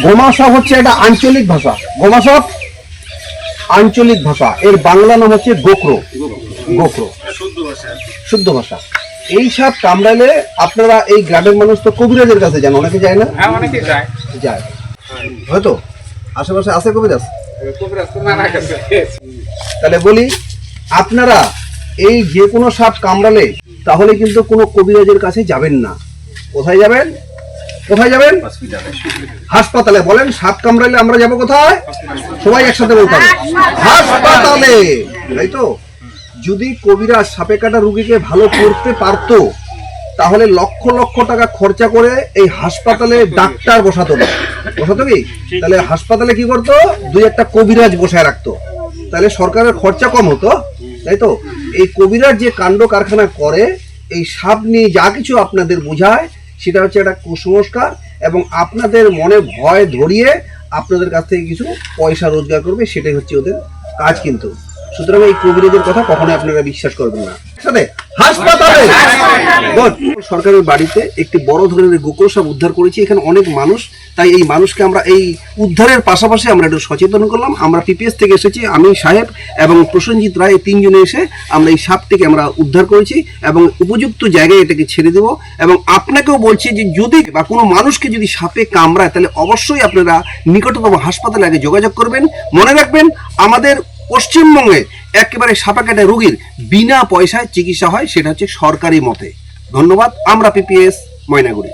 গোমা সাপ হচ্ছে একটা আঞ্চলিক ভাষা। গোমা আঞ্চলিক ভাষা। এর বাংলা নাম হচ্ছে গোকরো। গোকরো। শুদ্ধ ভাষা। এই সাপ কামড়ালে আপনারা এই গ্রামের মানুষ তো কবিরাজের কাছে যান অনেকে যায় না? হ্যাঁ অনেকে যায়। যায়। হয়তো? আশেপাশে আছে কবিরাজ? তাহলে বলি আপনারা এই যে কোনো সাপ কামড়ালে তাহলে কিন্তু কোনো কবিরাজের কাছে যাবেন না। কোথায় যাবেন? কোথায় যাবেন? হাসপাতালে। বলেন সাপ কামড়ালে আমরা যাব কোথায়? সবাই একসাথে বলতে হবে। হাসপাতালে। তাই তো? যদি কবিরাজ সাপে কাটা রুগীকে ভালো করতে পারতো তাহলে লক্ষ লক্ষ টাকা খরচা করে এই হাসপাতালে ডাক্তার বসাতো না। বসাতো কি? তাহলে হাসপাতালে কি করতো? দুই একটা কবিরাজ বসায় রাখতো। তাহলে সরকারের খরচা কম হতো তাই তো? এই কবিরাজ যে কাণ্ড কারখানা করে এই সাপ নিয়ে যা কিছু আপনাদের বোঝায় সেটা হচ্ছে একটা কুসংস্কার এবং আপনাদের মনে ভয় ধরিয়ে আপনাদের কাছ থেকে কিছু পয়সা রোজগার করবে, সেটাই হচ্ছে ওদের কাজ কিন্তু। সুতরাং এই কবিরাজের কথা কখনোই আপনারা বিশ্বাস করবেন না। সাথে হাসপাতালে। সরকারের বাড়িতে একটি বড় ধরনের গোকুল সাপ উদ্ধার করেছি। এখানে অনেক মানুষ তাই এই মানুষকে আমরা এই উদ্ধারের পাশাপাশি আমরা একটু সচেতন করলাম। আমরা পিপিএস থেকে এসেছি আমি সাহেব এবং প্রসেনজিৎ রায় এই তিনজনে এসে আমরা এই সাপটিকে আমরা উদ্ধার করেছি এবং উপযুক্ত জায়গায় এটাকে ছেড়ে দেব এবং আপনাকেও বলছি যে যদি বা কোনো মানুষকে যদি সাপে কামড়ায় তাহলে অবশ্যই আপনারা নিকটতম হাসপাতালে আগে যোগাযোগ করবেন। মনে রাখবেন আমাদের পশ্চিমবঙ্গে একেবারে সাপা কাটা রোগীর বিনা পয়সায় চিকিৎসা হয়, সেটা হচ্ছে সরকারি মতে। ধন্যবাদ, আমরা পিপিএস ময়নাগুড়ি।